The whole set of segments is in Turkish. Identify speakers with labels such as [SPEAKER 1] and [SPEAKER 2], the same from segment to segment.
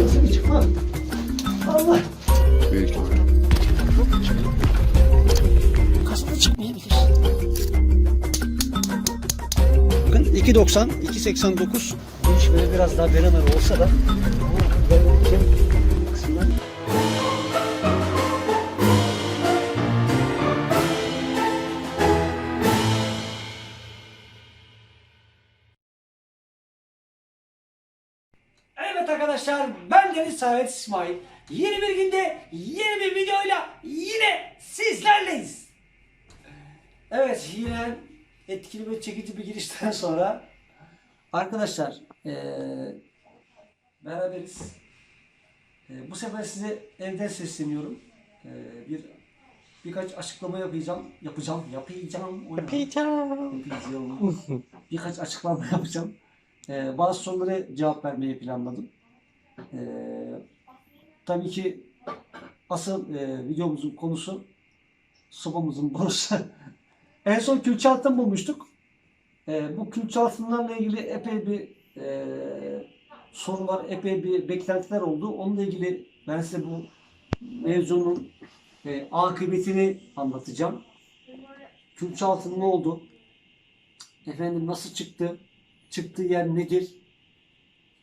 [SPEAKER 1] Nasıl bir çıkma? Allah.
[SPEAKER 2] Büyük ihtimal.
[SPEAKER 1] Kasada çıkmayabilir. Bakın 2.90, 2.89. Geniş böyle biraz daha beraber olsa da bu böylelikle Samet İsmail. Yeni bir günde yeni bir videoyla yine sizlerleyiz. Evet yine etkili ve çekici bir girişten sonra arkadaşlar eee beraberiz. Eee, bu sefer size evden sesleniyorum. Eee, bir birkaç açıklama yapacağım. Yapacağım. Yapacağım. ne? Yapacağım. birkaç açıklama yapacağım. Eee, bazı sorulara cevap vermeyi planladım. Eee, tabii ki asıl eee, videomuzun konusu sobamızın borusu. en son külçe altın bulmuştuk. Eee, bu külçe altınlarla ilgili epey bir eee, sorular, epey bir beklentiler oldu. Onunla ilgili ben size bu mevzunun eee, akıbetini anlatacağım. Külçe altın ne oldu? Efendim nasıl çıktı? Çıktığı yer nedir?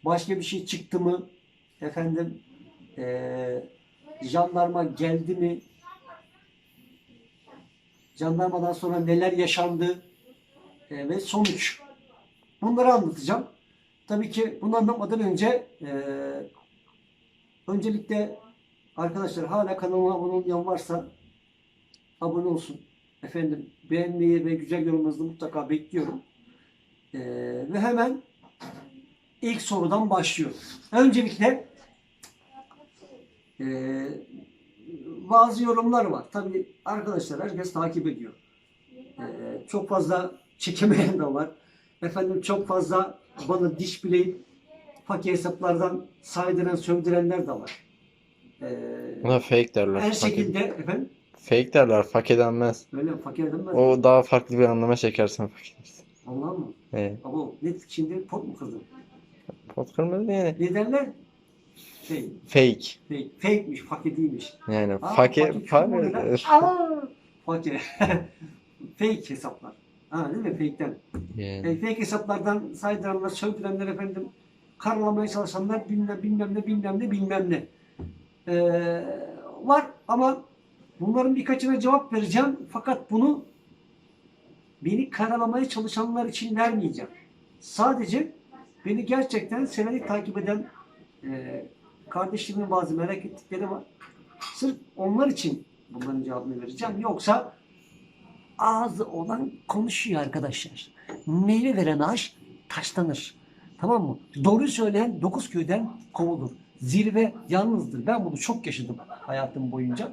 [SPEAKER 1] Başka bir şey çıktı mı? Efendim eee jandarma geldi mi? Jandarmadan sonra neler yaşandı? Eee, ve sonuç. Bunları anlatacağım. Tabii ki bunu anlatmadan önce eee, öncelikle arkadaşlar hala kanalıma abone olmayan varsa abone olsun. Efendim beğenmeyi ve güzel yorumlarınızı mutlaka bekliyorum. Ee, ve hemen ilk sorudan başlıyorum. Öncelikle ee, bazı yorumlar var. Tabii arkadaşlar herkes takip ediyor. Ee, çok fazla çekemeyen de var. Efendim çok fazla bana diş bileyip fakir hesaplardan saydıran, sövdürenler de var. Ee,
[SPEAKER 2] Buna fake derler.
[SPEAKER 1] her şekilde efendim
[SPEAKER 2] Fake derler. Fake denmez.
[SPEAKER 1] öyle mi? fakir denmez.
[SPEAKER 2] O daha farklı bir anlama çekersin fakir.
[SPEAKER 1] Allah'ım mı?
[SPEAKER 2] Ee,
[SPEAKER 1] Ama ne şimdi pot mu kırdın?
[SPEAKER 2] pot kırmızı yani.
[SPEAKER 1] Ne derler? Şey,
[SPEAKER 2] Fake.
[SPEAKER 1] fake, fake'miş, fakir değilmiş.
[SPEAKER 2] Yani
[SPEAKER 1] lan?
[SPEAKER 2] Fakir.
[SPEAKER 1] Aa, fakir. fake hesaplar. Ha değil mi? Fake'ten.
[SPEAKER 2] Yani.
[SPEAKER 1] E, fake hesaplardan saydıranlar, sövdürenler efendim, karalamaya çalışanlar bilmem, bilmem ne, bilmem ne, bilmem ne. Ee, var ama bunların birkaçına cevap vereceğim. Fakat bunu beni karalamaya çalışanlar için vermeyeceğim. Sadece beni gerçekten severek takip eden e, kardeşlerimin bazı merak ettikleri var. Sırf onlar için bunların cevabını vereceğim. Yoksa ağzı olan konuşuyor arkadaşlar. Meyve veren ağaç taşlanır. Tamam mı? Doğru söyleyen dokuz köyden kovulur. Zirve yalnızdır. Ben bunu çok yaşadım hayatım boyunca.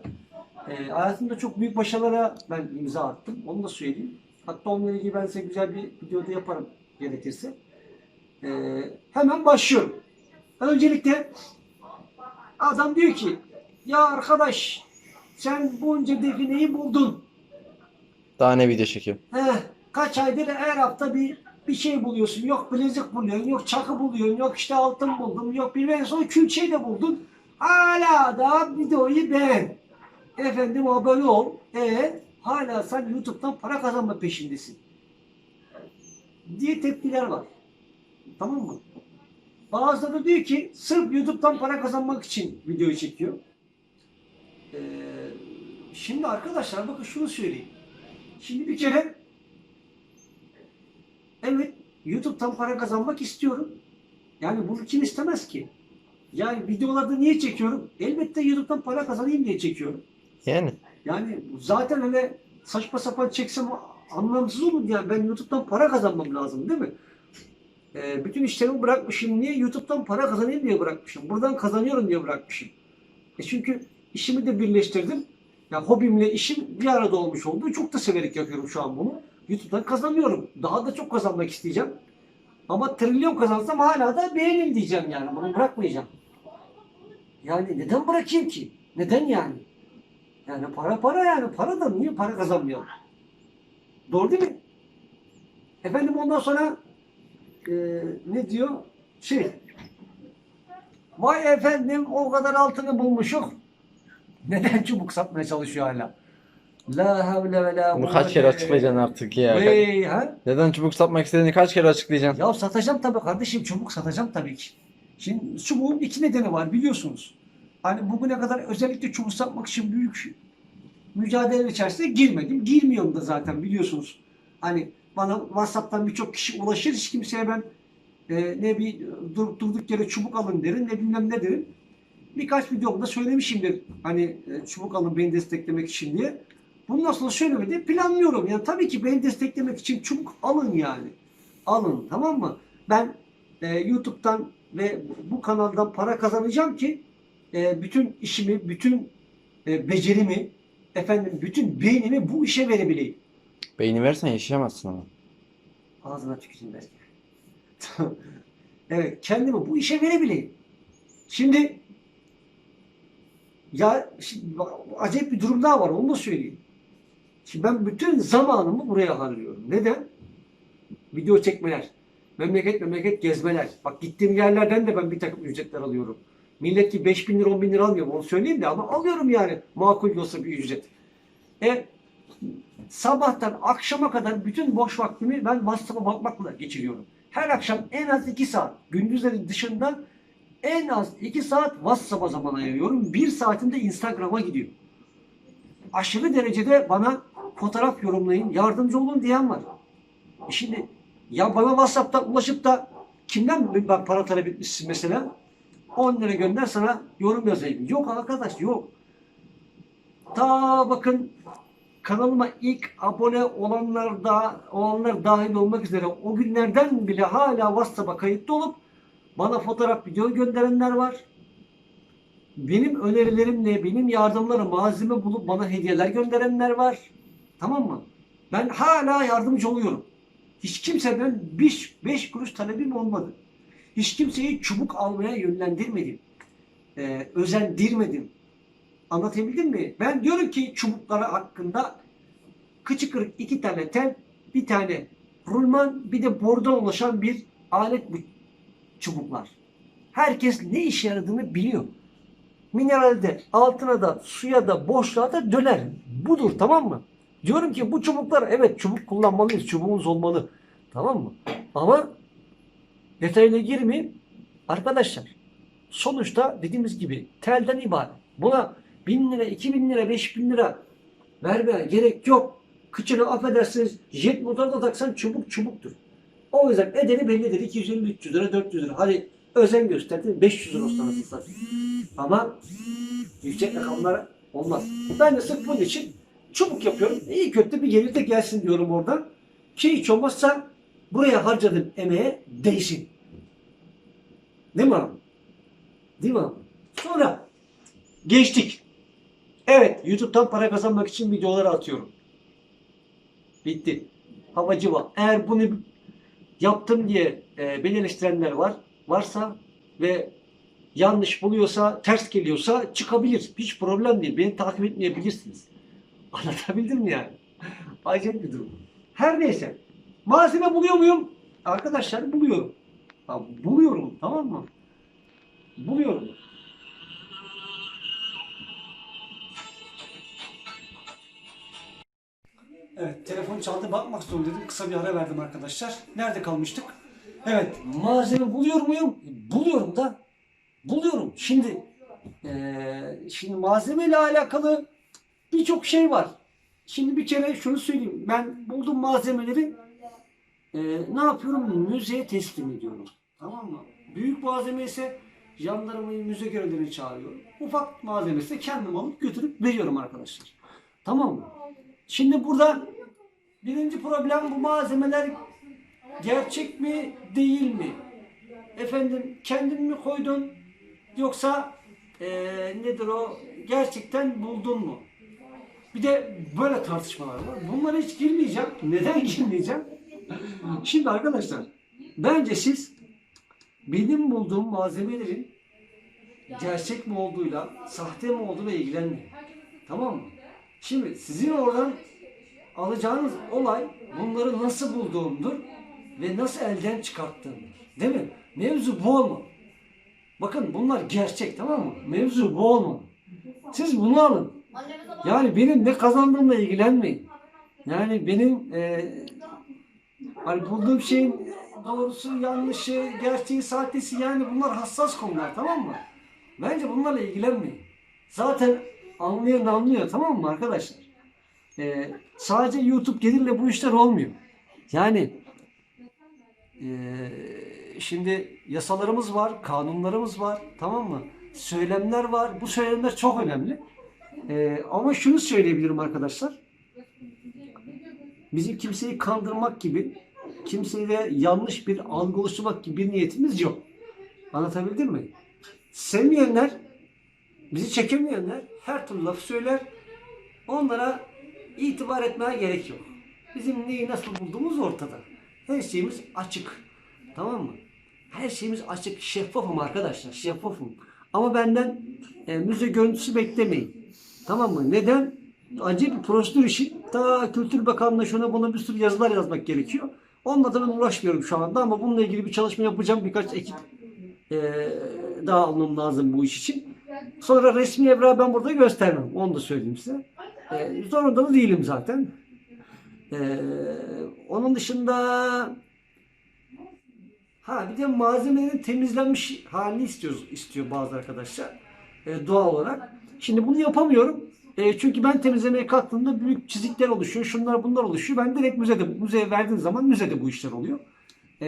[SPEAKER 1] E, hayatımda çok büyük başarılara ben imza attım. Onu da söyleyeyim. Hatta onunla ilgili ben size güzel bir videoda yaparım gerekirse. E, hemen başlıyorum. Öncelikle adam diyor ki ya arkadaş sen bunca defineyi buldun.
[SPEAKER 2] Daha ne video çekiyor?
[SPEAKER 1] Heh, kaç aydır her hafta bir bir şey buluyorsun. Yok bilezik buluyorsun, yok çakı buluyorsun, yok işte altın buldum, yok bir en son külçeyi de buldun. Hala da videoyu beğen. Efendim abone ol. E hala sen YouTube'dan para kazanma peşindesin. Diye tepkiler var. Tamam mı? Bazıları da diyor ki sırf YouTube'dan para kazanmak için videoyu çekiyor. Ee, şimdi arkadaşlar bakın şunu söyleyeyim. Şimdi bir kere evet YouTube'dan para kazanmak istiyorum. Yani bunu kim istemez ki? Yani videolarda niye çekiyorum? Elbette YouTube'dan para kazanayım diye çekiyorum.
[SPEAKER 2] Yani.
[SPEAKER 1] Yani zaten öyle saçma sapan çeksem anlamsız olur. Yani ben YouTube'dan para kazanmam lazım değil mi? Ee, bütün işlerimi bırakmışım. Niye? YouTube'dan para kazanayım diye bırakmışım. Buradan kazanıyorum diye bırakmışım. E çünkü işimi de birleştirdim. Ya hobimle işim bir arada olmuş oldu. Çok da severek yapıyorum şu an bunu. YouTube'dan kazanıyorum. Daha da çok kazanmak isteyeceğim. Ama trilyon kazansam hala da beğenin diyeceğim yani. Bunu bırakmayacağım. Yani neden bırakayım ki? Neden yani? Yani para para yani. Para da niye para kazanmayalım? Doğru değil mi? Efendim ondan sonra e, ne diyor? Şey Vay efendim o kadar altını bulmuşuk. Neden çubuk satmaya çalışıyor hala? La havle ve la
[SPEAKER 2] Bunu kaç kere açıklayacaksın artık ya.
[SPEAKER 1] Vey, ha?
[SPEAKER 2] Neden çubuk satmak istediğini kaç kere açıklayacaksın?
[SPEAKER 1] Ya satacağım tabii kardeşim çubuk satacağım tabii ki. Şimdi çubuğun iki nedeni var biliyorsunuz. Hani bugüne kadar özellikle çubuk satmak için büyük mücadele içerisine girmedim. Girmiyorum da zaten biliyorsunuz. Hani bana WhatsApp'tan birçok kişi ulaşır. Hiç kimseye ben e, ne bir dur, durduk yere çubuk alın derim ne bilmem ne derim. Birkaç videomda söylemişimdir. Hani e, çubuk alın beni desteklemek için diye. Bundan sonra söylemedi. Planlıyorum. Yani tabii ki beni desteklemek için çubuk alın yani. Alın tamam mı? Ben e, YouTube'dan ve bu kanaldan para kazanacağım ki e, bütün işimi, bütün e, becerimi, efendim bütün beynimi bu işe verebileyim.
[SPEAKER 2] Beyni versen yaşayamazsın ama.
[SPEAKER 1] Ağzına tüküreyim belki. evet, kendimi bu işe verebileyim. Şimdi ya şimdi, acayip bir durum daha var, onu da söyleyeyim. Şimdi ben bütün zamanımı buraya harcıyorum. Neden? Video çekmeler, memleket memleket gezmeler. Bak gittiğim yerlerden de ben bir takım ücretler alıyorum. Millet ki 5 bin lira 10 bin lira almıyorum onu söyleyeyim de ama alıyorum yani makul olsa bir ücret. E sabahtan akşama kadar bütün boş vaktimi ben WhatsApp'a bakmakla geçiriyorum. Her akşam en az 2 saat, gündüzlerin dışında en az 2 saat WhatsApp'a zaman ayırıyorum. 1 saatim de Instagram'a gidiyor. Aşırı derecede bana fotoğraf yorumlayın, yardımcı olun diyen var. E şimdi ya bana WhatsApp'tan ulaşıp da kimden ben para talep etmişsin mesela? 10 lira gönder sana yorum yazayım. Yok arkadaş yok. Ta bakın kanalıma ilk abone olanlar da olanlar dahil olmak üzere o günlerden bile hala WhatsApp'a kayıtlı olup bana fotoğraf video gönderenler var. Benim önerilerimle, benim yardımlarım malzeme bulup bana hediyeler gönderenler var. Tamam mı? Ben hala yardımcı oluyorum. Hiç kimseden 5 kuruş talebim olmadı. Hiç kimseyi çubuk almaya yönlendirmedim. Ee, özendirmedim. Anlatabildim mi? Ben diyorum ki çubuklara hakkında kıçı kırık iki tane tel, bir tane rulman, bir de bordan ulaşan bir alet bu çubuklar. Herkes ne işe yaradığını biliyor. Mineralde, altına da, suya da, boşluğa da döner. Budur tamam mı? Diyorum ki bu çubuklar evet çubuk kullanmalıyız. Çubuğumuz olmalı. Tamam mı? Ama detayına girmeyeyim. Arkadaşlar sonuçta dediğimiz gibi telden ibaret. Buna bin lira, iki bin lira, beş bin lira vermeye gerek yok. Kıçını affedersiniz jet motoru da taksan çubuk çubuktur. O yüzden ederi bellidir. 250-300 lira, 400 lira. Hadi özen gösterdin 500 lira olsa nasıl. Ama yüksek rakamlar olmaz. Ben de sırf bunun için çubuk yapıyorum. İyi kötü bir gelir de gelsin diyorum oradan. Ki hiç olmazsa buraya harcadığım emeğe değsin. Değil mi abi? Değil mi abi? Sonra geçtik. Evet YouTube'dan para kazanmak için videoları atıyorum. Bitti. Havacı var. Eğer bunu yaptım diye e, beni eleştirenler var. Varsa ve yanlış buluyorsa, ters geliyorsa çıkabilir. Hiç problem değil. Beni takip etmeyebilirsiniz. Anlatabildim mi yani? Acayip bir durum. Her neyse. Malzeme buluyor muyum? Arkadaşlar buluyorum. Ya, buluyorum tamam mı? Buluyorum. Evet, telefon çaldı. Bakmak zorundaydım. Kısa bir ara verdim arkadaşlar. Nerede kalmıştık? Evet, malzeme buluyor muyum? Buluyorum da. Buluyorum. Şimdi eee şimdi malzemeyle alakalı birçok şey var. Şimdi bir kere şunu söyleyeyim. Ben buldum malzemeleri eee, ne yapıyorum? Müzeye teslim ediyorum. Tamam mı? Büyük malzeme ise jandarmayı müze görevlerini çağırıyorum. Ufak malzeme ise kendim alıp götürüp veriyorum arkadaşlar. Tamam mı? Şimdi burada birinci problem bu malzemeler gerçek mi değil mi? Efendim kendin mi koydun yoksa eee, nedir o gerçekten buldun mu? Bir de böyle tartışmalar var. Bunlara hiç girmeyeceğim. Neden girmeyeceğim? Şimdi arkadaşlar bence siz benim bulduğum malzemelerin gerçek mi olduğuyla sahte mi olduğuyla ilgilenmeyin. Tamam mı? Şimdi sizin oradan alacağınız olay bunları nasıl bulduğumdur ve nasıl elden çıkarttığını. Değil mi? Mevzu bu olmalı. Bakın bunlar gerçek tamam mı? Mevzu bu olmalı. Siz bunu alın. Yani benim ne kazandığımla ilgilenmeyin. Yani benim e, hani bulduğum şeyin doğrusu, yanlışı, gerçeği, sahtesi yani bunlar hassas konular tamam mı? Bence bunlarla ilgilenmeyin. Zaten anlayan anlıyor tamam mı arkadaşlar? E, sadece YouTube gelirle bu işler olmuyor. Yani e, şimdi yasalarımız var, kanunlarımız var tamam mı? Söylemler var. Bu söylemler çok önemli. E, ama şunu söyleyebilirim arkadaşlar. Bizim kimseyi kandırmak gibi, kimseyle yanlış bir algı oluşturmak gibi bir niyetimiz yok. Anlatabildim mi? Sevmeyenler, bizi çekemeyenler her türlü lafı söyler. Onlara itibar etmeye gerek yok. Bizim neyi nasıl bulduğumuz ortada. Her şeyimiz açık. Tamam mı? Her şeyimiz açık. Şeffafım arkadaşlar. Şeffafım. Ama benden e, müze görüntüsü beklemeyin. Tamam mı? Neden? Acı bir prosedür işi. Ta Kültür Bakanlığı'na şuna buna bir sürü yazılar yazmak gerekiyor. Onunla da ben uğraşmıyorum şu anda ama bununla ilgili bir çalışma yapacağım. Birkaç ekip e, daha almam lazım bu iş için. Sonra resmi evrağı ben burada göstermem. Onu da söyleyeyim size. E, zorunda da değilim zaten. E, onun dışında ha bir de malzemelerin temizlenmiş halini istiyoruz, istiyor bazı arkadaşlar. E, doğal olarak. Şimdi bunu yapamıyorum. E, çünkü ben temizlemeye kalktığımda büyük çizikler oluşuyor. Şunlar bunlar oluşuyor. Ben direkt müzede, müzeye verdiğim zaman müzede bu işler oluyor. E,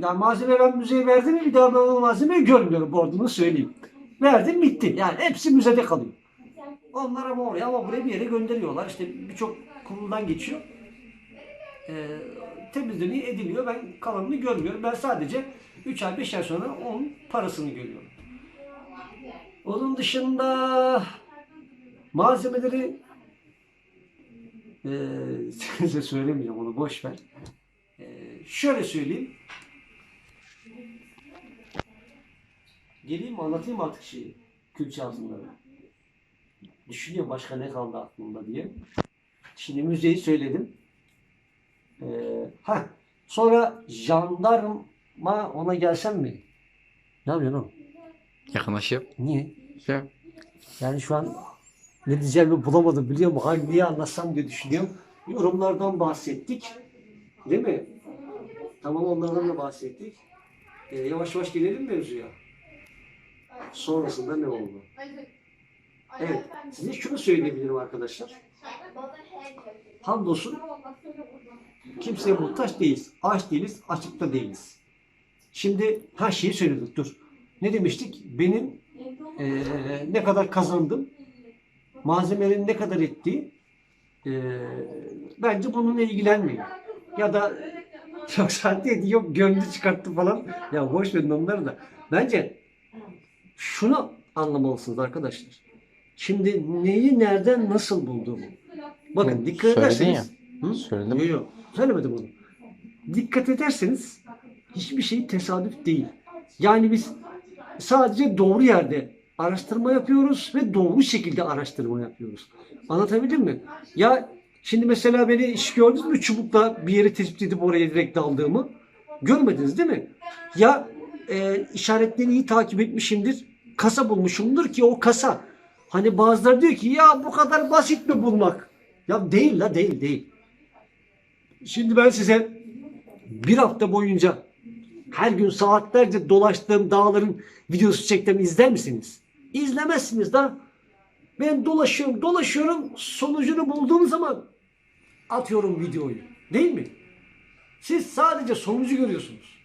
[SPEAKER 1] yani malzeme ben müzeye verdim mi bir daha ben o malzemeyi görmüyorum bu arada söyleyeyim. Verdim bitti. Yani hepsi müzede kalıyor. Onlar ama oraya ama buraya bir yere gönderiyorlar. İşte birçok kuruldan geçiyor. E, temizleniyor, ediliyor. Ben kalanını görmüyorum. Ben sadece 3 ay 5 ay sonra onun parasını görüyorum. Onun dışında malzemeleri eee size söylemeyeceğim onu boş ver. Eee, şöyle söyleyeyim. Geleyim mi anlatayım mı artık şeyi? Külçe altınları. Düşünüyorum başka ne kaldı aklımda diye. Şimdi müzeyi söyledim. Eee ha sonra jandarma ona gelsem mi? Ne yapıyorsun oğlum?
[SPEAKER 2] Yakınlaşıp.
[SPEAKER 1] Niye?
[SPEAKER 2] Şey,
[SPEAKER 1] Yani şu an ne diyeceğimi bulamadım biliyor musun? Hangiyi anlatsam diye düşünüyorum. Yorumlardan bahsettik. Değil mi? Tamam onlardan da bahsettik. Ee, yavaş yavaş gelelim mevzuya. Sonrasında ne oldu? Evet. Size şunu söyleyebilirim arkadaşlar. Hamdolsun kimseye muhtaç değiliz. Aç değiliz, açıkta değiliz. Şimdi her şeyi söyledik dur. Ne demiştik? Benim eee, ne kadar kazandım, malzemenin ne kadar ettiği eee, bence bununla ilgilenmiyor. Ya da çok saatte yok gönlü çıkarttı falan. Ya boş verin onları da. Bence şunu anlamalısınız arkadaşlar. Şimdi neyi nereden nasıl bulduğumu. Bakın dikkat
[SPEAKER 2] Söyledin
[SPEAKER 1] ederseniz. Hı?
[SPEAKER 2] Söyledim.
[SPEAKER 1] Yok yok. Söylemedim onu. Dikkat ederseniz hiçbir şey tesadüf değil. Yani biz sadece doğru yerde araştırma yapıyoruz ve doğru şekilde araştırma yapıyoruz. Anlatabildim mi? Ya şimdi mesela beni iş gördünüz mü çubukla bir yeri tespit edip oraya direkt daldığımı? Görmediniz değil mi? Ya e, işaretleri iyi takip etmişimdir. Kasa bulmuşumdur ki o kasa. Hani bazıları diyor ki ya bu kadar basit mi bulmak? Ya değil la değil değil. Şimdi ben size bir hafta boyunca her gün saatlerce dolaştığım dağların videosu çektiğimi izler misiniz? İzlemezsiniz da. Ben dolaşıyorum, dolaşıyorum. Sonucunu bulduğum zaman atıyorum videoyu. Değil mi? Siz sadece sonucu görüyorsunuz.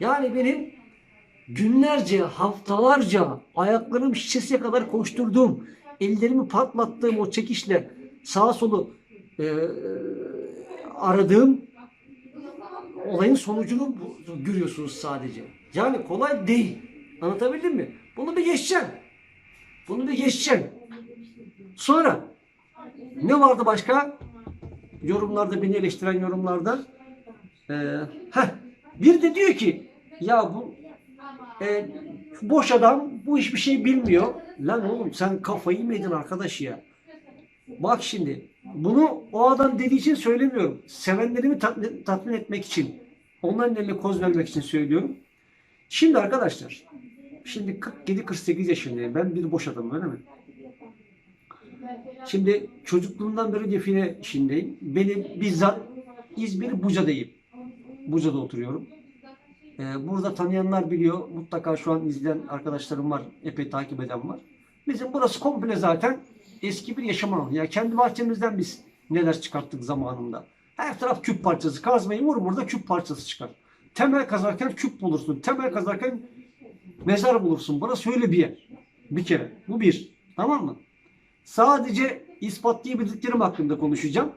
[SPEAKER 1] Yani benim günlerce, haftalarca ayaklarım şişesiye kadar koşturduğum, ellerimi patlattığım o çekişle sağa solu e, aradığım olayın sonucunu görüyorsunuz sadece. Yani kolay değil. Anlatabildim mi? Bunu bir geçeceğim. Bunu bir geçeceğim. Sonra ne vardı başka? Yorumlarda beni eleştiren yorumlarda. Ee, heh, bir de diyor ki ya bu e, boş adam bu hiçbir şey bilmiyor. Lan oğlum sen kafayı mı yedin arkadaş ya? Bak şimdi bunu o adam dediği için söylemiyorum. Sevenlerimi tatmin, tatmin etmek için. Onların eline koz vermek için söylüyorum. Şimdi arkadaşlar, şimdi 47-48 yaşındayım. Ben bir boş adamım öyle mi? Şimdi çocukluğumdan beri define işindeyim. Benim bizzat İzmir Buca'dayım. Buca'da oturuyorum. Ee, burada tanıyanlar biliyor. Mutlaka şu an izleyen arkadaşlarım var. Epey takip eden var. Bizim burası komple zaten eski bir yaşam alanı. Ya kendi bahçemizden biz neler çıkarttık zamanında. Her taraf küp parçası. Kazmayı vur burada küp parçası çıkar. Temel kazarken küp bulursun. Temel kazarken mezar bulursun. Burası öyle bir yer. Bir kere. Bu bir. Tamam mı? Sadece ispatlayabildiklerim hakkında konuşacağım.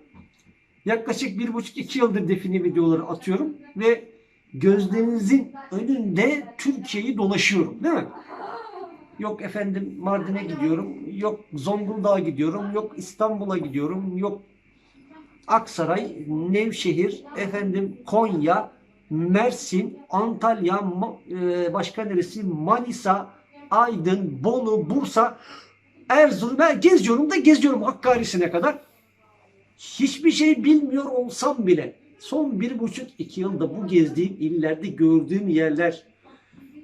[SPEAKER 1] Yaklaşık bir buçuk iki yıldır define videoları atıyorum ve gözlerinizin önünde Türkiye'yi dolaşıyorum değil mi? Yok efendim Mardin'e gidiyorum, yok Zonguldak'a gidiyorum, yok İstanbul'a gidiyorum, yok Aksaray, Nevşehir, efendim Konya, Mersin, Antalya, e, başka neresi? Manisa, Aydın, Bolu, Bursa, Erzurum. Ben geziyorum da geziyorum Hakkari'sine kadar. Hiçbir şey bilmiyor olsam bile son bir buçuk iki yılda bu gezdiğim illerde gördüğüm yerler,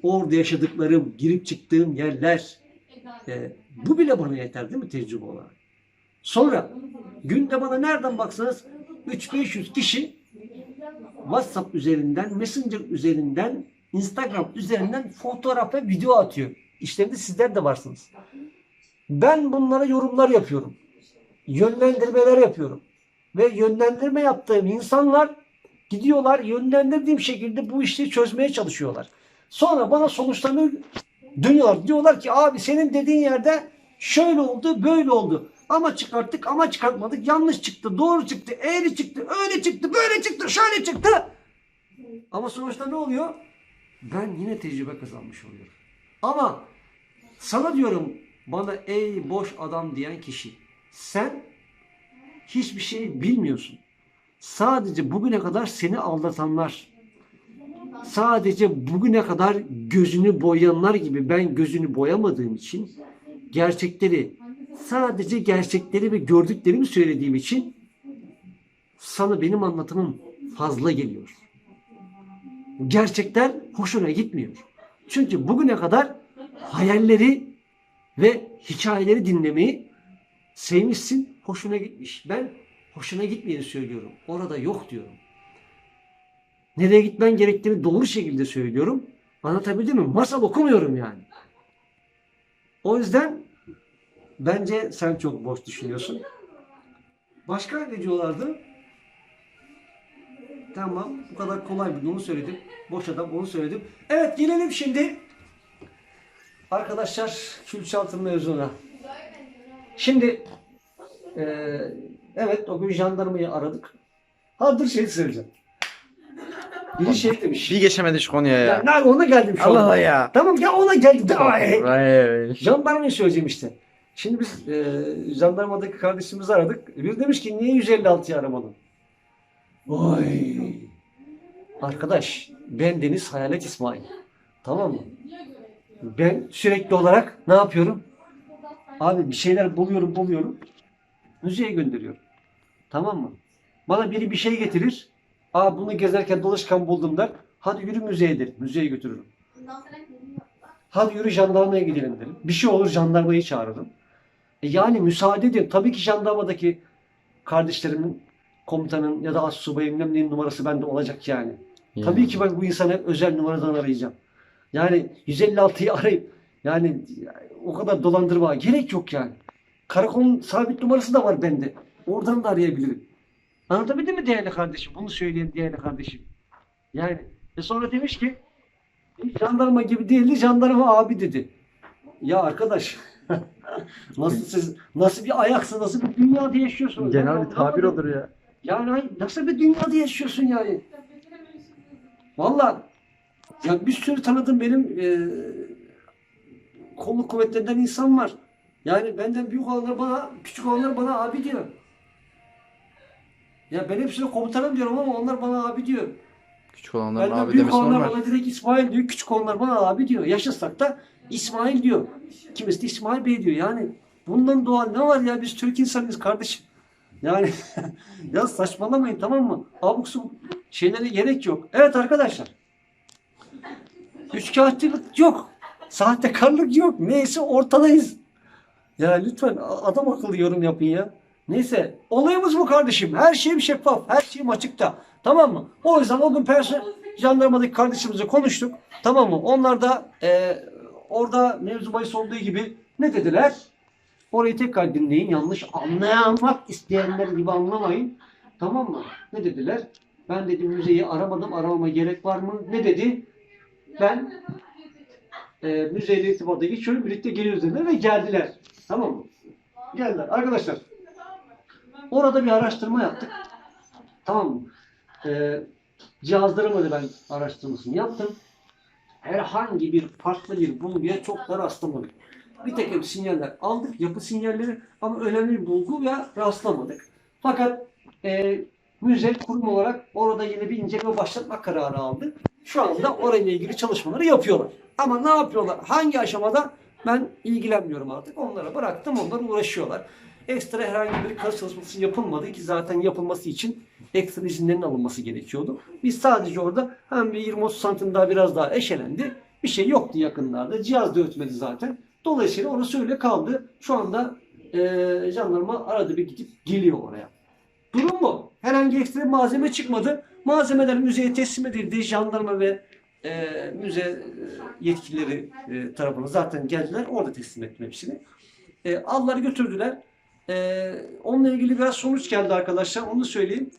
[SPEAKER 1] orada yaşadıklarım, girip çıktığım yerler, e, bu bile bana yeter değil mi tecrübe olarak? Sonra günde bana nereden baksanız 3-500 kişi WhatsApp üzerinden, Messenger üzerinden, Instagram üzerinden fotoğraf ve video atıyor. İşlerinde sizler de varsınız. Ben bunlara yorumlar yapıyorum. Yönlendirmeler yapıyorum. Ve yönlendirme yaptığım insanlar gidiyorlar yönlendirdiğim şekilde bu işleri çözmeye çalışıyorlar. Sonra bana sonuçlarını dönüyorlar. Diyorlar ki abi senin dediğin yerde şöyle oldu böyle oldu. Ama çıkarttık ama çıkartmadık. Yanlış çıktı, doğru çıktı, eğri çıktı, öyle çıktı, böyle çıktı, şöyle çıktı. Ama sonuçta ne oluyor? Ben yine tecrübe kazanmış oluyorum. Ama sana diyorum bana ey boş adam diyen kişi sen hiçbir şey bilmiyorsun. Sadece bugüne kadar seni aldatanlar, sadece bugüne kadar gözünü boyayanlar gibi ben gözünü boyamadığım için gerçekleri sadece gerçekleri ve gördüklerimi söylediğim için sana benim anlatımım fazla geliyor. Gerçekler hoşuna gitmiyor. Çünkü bugüne kadar hayalleri ve hikayeleri dinlemeyi sevmişsin, hoşuna gitmiş. Ben hoşuna gitmeyeni söylüyorum. Orada yok diyorum. Nereye gitmen gerektiğini doğru şekilde söylüyorum. Anlatabildim mi? Masal okumuyorum yani. O yüzden bence sen çok boş düşünüyorsun. Başka ne diyorlardı? Tamam. Bu kadar kolay bir onu söyledim. Boş adam onu söyledim. Evet gelelim şimdi. Arkadaşlar Külçaltı mevzuna. Şimdi eee, evet o gün jandarmayı aradık. Ha dur şey söyleyeceğim. Biri şey demiş.
[SPEAKER 2] Bir geçemedi şu konuya
[SPEAKER 1] Ya,
[SPEAKER 2] ya.
[SPEAKER 1] ne- ona geldim şu
[SPEAKER 2] Allah ya.
[SPEAKER 1] Tamam ya ona geldim. Tamam.
[SPEAKER 2] Vay.
[SPEAKER 1] Jandarmayı söyleyeceğim işte. Şimdi biz e, jandarmadaki kardeşimizi aradık. Bir demiş ki niye 156'yı aramadın? Vay. Arkadaş ben Deniz Hayalet İsmail. Tamam mı? Ben sürekli olarak ne yapıyorum? Abi bir şeyler buluyorum buluyorum. Müzeye gönderiyorum. Tamam mı? Bana biri bir şey getirir. Aa bunu gezerken dolaşkan buldum der. Hadi yürü müzeye derim. Müzeye götürürüm. Hadi yürü jandarmaya gidelim derim. Bir şey olur jandarmayı çağırırım. E yani müsaade edin. Tabii ki jandarmadaki kardeşlerimin, komutanın ya da as subayın neyin numarası bende olacak yani. Tabii ki ben bu insanı özel numaradan arayacağım. Yani 156'yı arayıp yani o kadar dolandırma gerek yok yani. Karakolun sabit numarası da var bende. Oradan da arayabilirim. Anlatabildim mi değerli kardeşim? Bunu söyleyen değerli kardeşim. Yani e sonra demiş ki jandarma gibi değildi jandarma abi dedi. Ya arkadaş nasıl siz nasıl bir ayaksın nasıl bir dünyada yaşıyorsun?
[SPEAKER 2] Genel bir tabir olur ya.
[SPEAKER 1] Yani nasıl bir dünyada yaşıyorsun yani? Valla ya bir sürü tanıdığım benim e, kolluk kuvvetlerinden insan var. Yani benden büyük olanlar bana, küçük olanlar bana abi diyor. Ya ben hepsine komutanım diyorum ama onlar bana abi diyor.
[SPEAKER 2] Küçük olanların
[SPEAKER 1] Benden
[SPEAKER 2] abi
[SPEAKER 1] büyük
[SPEAKER 2] demesi
[SPEAKER 1] olanlar
[SPEAKER 2] normal.
[SPEAKER 1] bana direkt İsmail diyor, küçük olanlar bana abi diyor. Yaşasak da İsmail diyor. Kimisi de İsmail Bey diyor. Yani bundan doğal ne var ya biz Türk insanıyız kardeşim. Yani ya saçmalamayın tamam mı? Abuk subuk şeylere gerek yok. Evet arkadaşlar. Üçkağıtçılık yok. Sahtekarlık yok. Neyse ortadayız. Ya lütfen adam akıllı yorum yapın ya. Neyse olayımız bu kardeşim. Her şeyim şeffaf. Her şeyim açıkta. Tamam mı? O yüzden o gün personel jandarmadaki kardeşimizle konuştuk. Tamam mı? Onlar da e, orada mevzu bahis olduğu gibi ne dediler? Orayı tekrar dinleyin. Yanlış anlayamak isteyenler gibi anlamayın. Tamam mı? Ne dediler? Ben dedim müzeyi aramadım. Aramama gerek var mı? Ne dedi? Ben e, müzeyle irtibata geçiyorum. Birlikte geliyoruz dediler ve geldiler. Tamam mı? Geldiler. Arkadaşlar orada bir araştırma yaptık. Tamam mı? E, cihazlarımla da ben araştırmasını yaptım. Herhangi bir farklı bir bulguya çok da rastlamadık. Bir takım sinyaller aldık, yapı sinyalleri ama önemli bir bulguya rastlamadık. Fakat e, müze kurum olarak orada yine bir inceleme başlatma kararı aldı. Şu anda orayla ilgili çalışmaları yapıyorlar. Ama ne yapıyorlar? Hangi aşamada? Ben ilgilenmiyorum artık. Onlara bıraktım. Onlar uğraşıyorlar. Ekstra herhangi bir kazı çalışması yapılmadı ki zaten yapılması için ekstra izinlerin alınması gerekiyordu. Biz sadece orada hem bir 20-30 santim daha biraz daha eşelendi. Bir şey yoktu yakınlarda. Cihaz da ötmedi zaten. Dolayısıyla orası öyle kaldı. Şu anda eee jandarma arada bir gidip geliyor oraya. Durum bu. Herhangi ekstra malzeme çıkmadı. Malzemeler müzeye teslim edildi. Jandarma ve e, müze e, yetkilileri e, tarafından zaten geldiler. Orada teslim ettim hepsini. E, aldılar götürdüler. E, onunla ilgili biraz sonuç geldi arkadaşlar. Onu söyleyeyim.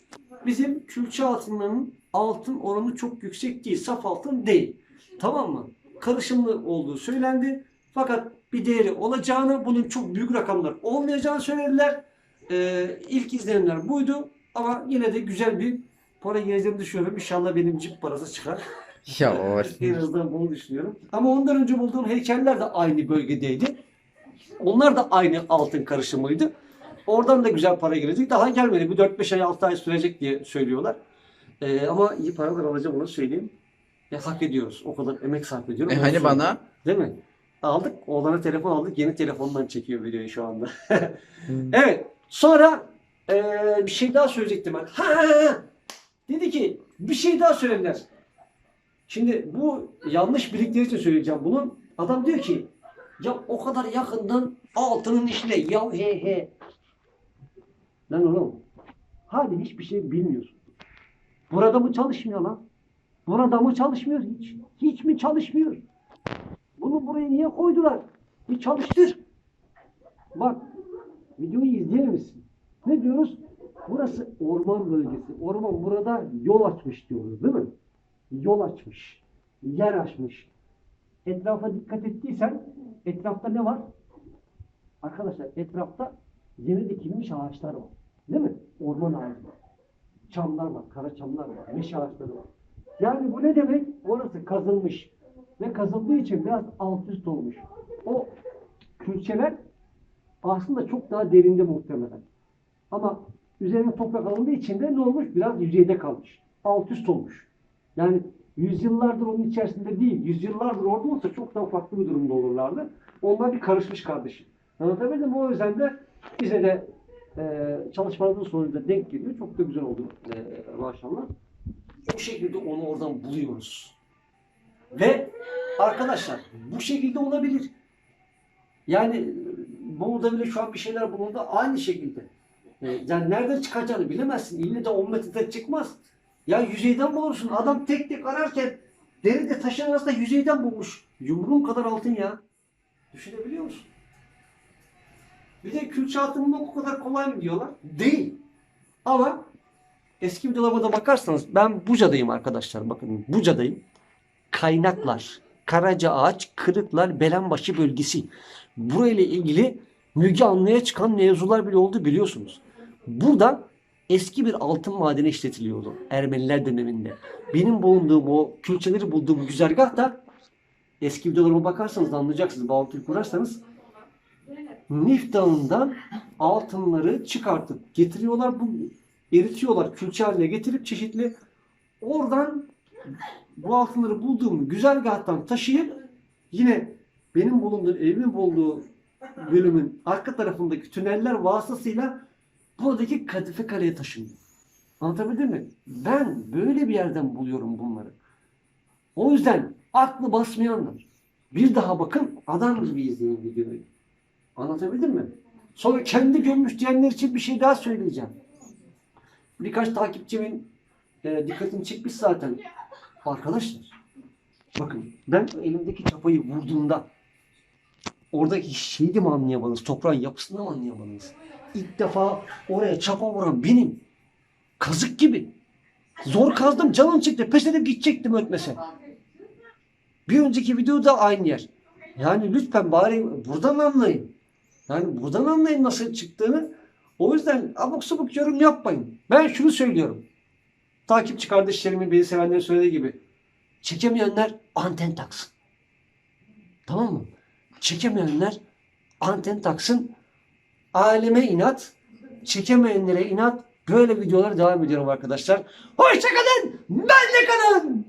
[SPEAKER 1] Bizim külçe altınlarının altın oranı çok yüksek değil. Saf altın değil. Tamam mı? Karışımlı olduğu söylendi. Fakat bir değeri olacağını, bunun çok büyük rakamlar olmayacağını söylediler. Ee, ilk izlenimler buydu. Ama yine de güzel bir para geleceğini düşünüyorum. İnşallah benim cip parası çıkar.
[SPEAKER 2] Ya var.
[SPEAKER 1] en azından bunu düşünüyorum. Ama ondan önce bulduğum heykeller de aynı bölgedeydi. Onlar da aynı altın karışımıydı. Oradan da güzel para gelecek. Daha gelmedi. Bir 4-5 ay 6 ay sürecek diye söylüyorlar. Ee, ama iyi paralar alacağım onu söyleyeyim. E, hak ediyoruz. O kadar emek sarf ediyorum.
[SPEAKER 2] E hani bana?
[SPEAKER 1] Değil mi? Aldık. Oğlana telefon aldık. Yeni telefondan çekiyor videoyu şu anda. evet. Sonra eee, bir şey daha söyleyecektim ben. Ha, ha, ha. Dedi ki bir şey daha söylediler. Şimdi bu yanlış bildikleri için söyleyeceğim bunu. Adam diyor ki ya o kadar yakından altının içine ya he he. Lan oğlum hadi hiçbir şey bilmiyorsun. Burada mı çalışmıyor lan? Burada mı çalışmıyor hiç? Hiç mi çalışmıyor? Bunu buraya niye koydular? Bir çalıştır. Bak videoyu izleyememişsin. Ne diyoruz? Burası orman bölgesi. Orman burada yol açmış diyoruz değil mi? Yol açmış. Yer açmış. Etrafa dikkat ettiysen etrafta ne var? Arkadaşlar etrafta yeni dikilmiş ağaçlar var. Değil mi? Orman ağacı var. Çamlar var, kara çamlar var, meşe ağaçları var. Yani bu ne demek? Orası kazılmış. Ve kazıldığı için biraz alt üst olmuş. O külçeler aslında çok daha derinde muhtemelen. Ama üzerine toprak alındığı için de ne olmuş? Biraz yüzeyde kalmış. Alt üst olmuş. Yani yüzyıllardır onun içerisinde değil, yüzyıllardır orada olsa çok daha farklı bir durumda olurlardı. Onlar bir karışmış kardeşim. Anlatabildim mi? O yüzden de bize de e, çalışmaların sonucunda denk geliyor. Çok da güzel oldu e, maşallah. Bu şekilde onu oradan buluyoruz. Ve arkadaşlar bu şekilde olabilir. Yani burada bile şu an bir şeyler bulundu aynı şekilde. E, Yani nereden çıkacağını bilemezsin. İlle de 10 metreden çıkmaz. Ya yüzeyden bulursun. Adam tek tek ararken deride taşın arasında yüzeyden bulmuş. Yumruğun kadar altın ya. Düşünebiliyor musun? Bir de külçe altının o kadar kolay mı diyorlar? Değil. Ama eski videolarıma da bakarsanız ben Buca'dayım arkadaşlar. Bakın Buca'dayım. Kaynaklar, Karaca Ağaç, Kırıklar, Belenbaşı bölgesi. Burayla ilgili Müge Anlı'ya çıkan mevzular bile oldu biliyorsunuz. Burada eski bir altın madeni işletiliyordu Ermeniler döneminde. Benim bulunduğum o külçeleri bulduğum güzergah da eski videolarıma bakarsanız anlayacaksınız. Bağlantıyı kurarsanız Nif Dağı'ndan altınları çıkartıp getiriyorlar. Bu eritiyorlar. Külçe haline getirip çeşitli oradan bu altınları bulduğum güzergahtan taşıyıp yine benim bulunduğum evimin bulunduğu bölümün arka tarafındaki tüneller vasıtasıyla buradaki Kadife Kale'ye taşınıyor. Anlatabildim mi? Ben böyle bir yerden buluyorum bunları. O yüzden aklı basmayanlar. Bir daha bakın adam gibi izleyin videoyu. Anlatabildim mi? Sonra kendi gömmüş diyenler için bir şey daha söyleyeceğim. Birkaç takipçimin e, dikkatini çekmiş zaten. Arkadaşlar bakın ben elimdeki çapayı vurduğumda oradaki şeydi mi anlayamadınız? Toprağın yapısını mı anlayamadınız? İlk defa oraya çapa vuran benim. Kazık gibi. Zor kazdım canım çıktı. Pes edip gidecektim ötmese. Bir önceki videoda aynı yer. Yani lütfen bari buradan anlayın. Yani buradan anlayın nasıl çıktığını. O yüzden abuk sabuk yorum yapmayın. Ben şunu söylüyorum. Takipçi kardeşlerimin beni sevenlerin söylediği gibi. Çekemeyenler anten taksın. Tamam mı? Çekemeyenler anten taksın. Aleme inat. Çekemeyenlere inat. Böyle videolar devam ediyorum arkadaşlar. Hoşçakalın. Ben de kalın.